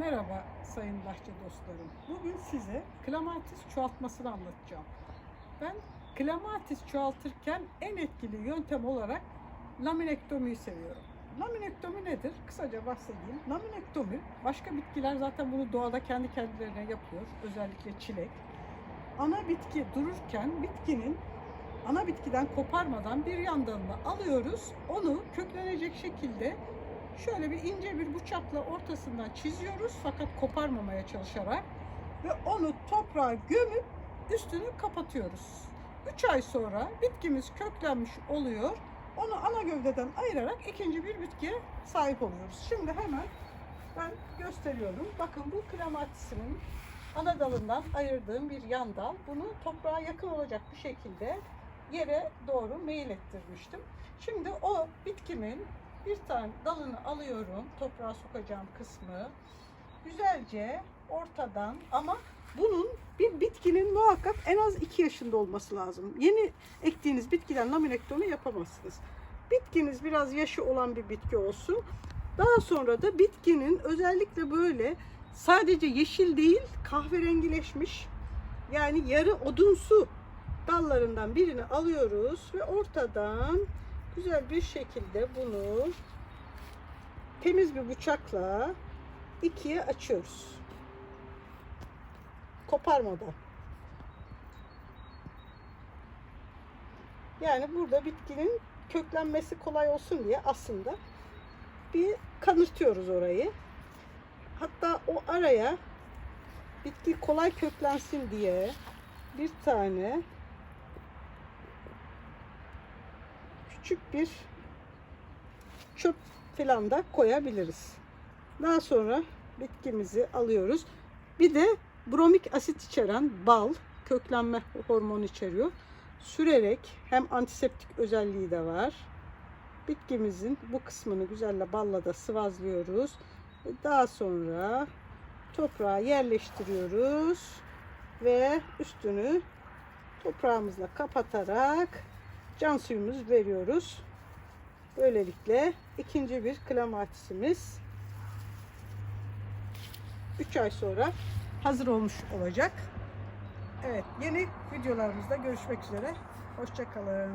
Merhaba sayın bahçe dostlarım. Bugün size klamatis çoğaltmasını anlatacağım. Ben klamatis çoğaltırken en etkili yöntem olarak laminektomiyi seviyorum. Laminektomi nedir? Kısaca bahsedeyim. Laminektomi, başka bitkiler zaten bunu doğada kendi kendilerine yapıyor. Özellikle çilek. Ana bitki dururken bitkinin ana bitkiden koparmadan bir yan dalını alıyoruz. Onu köklenecek şekilde şöyle bir ince bir bıçakla ortasından çiziyoruz fakat koparmamaya çalışarak ve onu toprağa gömüp üstünü kapatıyoruz. 3 ay sonra bitkimiz köklenmiş oluyor. Onu ana gövdeden ayırarak ikinci bir bitkiye sahip oluyoruz. Şimdi hemen ben gösteriyorum. Bakın bu klematisinin ana dalından ayırdığım bir yan dal. Bunu toprağa yakın olacak bir şekilde yere doğru meyil ettirmiştim. Şimdi o bitkimin bir tane dalını alıyorum. Toprağa sokacağım kısmı. Güzelce ortadan ama bunun bir bitkinin muhakkak en az 2 yaşında olması lazım. Yeni ektiğiniz bitkiden laminektomi yapamazsınız. Bitkiniz biraz yaşı olan bir bitki olsun. Daha sonra da bitkinin özellikle böyle sadece yeşil değil kahverengileşmiş yani yarı odunsu dallarından birini alıyoruz ve ortadan güzel bir şekilde bunu temiz bir bıçakla ikiye açıyoruz. Koparmadan. Yani burada bitkinin köklenmesi kolay olsun diye aslında bir kanırtıyoruz orayı. Hatta o araya bitki kolay köklensin diye bir tane küçük bir çöp falan da koyabiliriz. Daha sonra bitkimizi alıyoruz. Bir de bromik asit içeren bal, köklenme hormonu içeriyor. Sürerek hem antiseptik özelliği de var. Bitkimizin bu kısmını güzelle balla da sıvazlıyoruz. Daha sonra toprağa yerleştiriyoruz ve üstünü toprağımızla kapatarak can suyumuzu veriyoruz. Böylelikle ikinci bir klematisimiz 3 ay sonra hazır olmuş olacak. Evet, yeni videolarımızda görüşmek üzere. Hoşçakalın.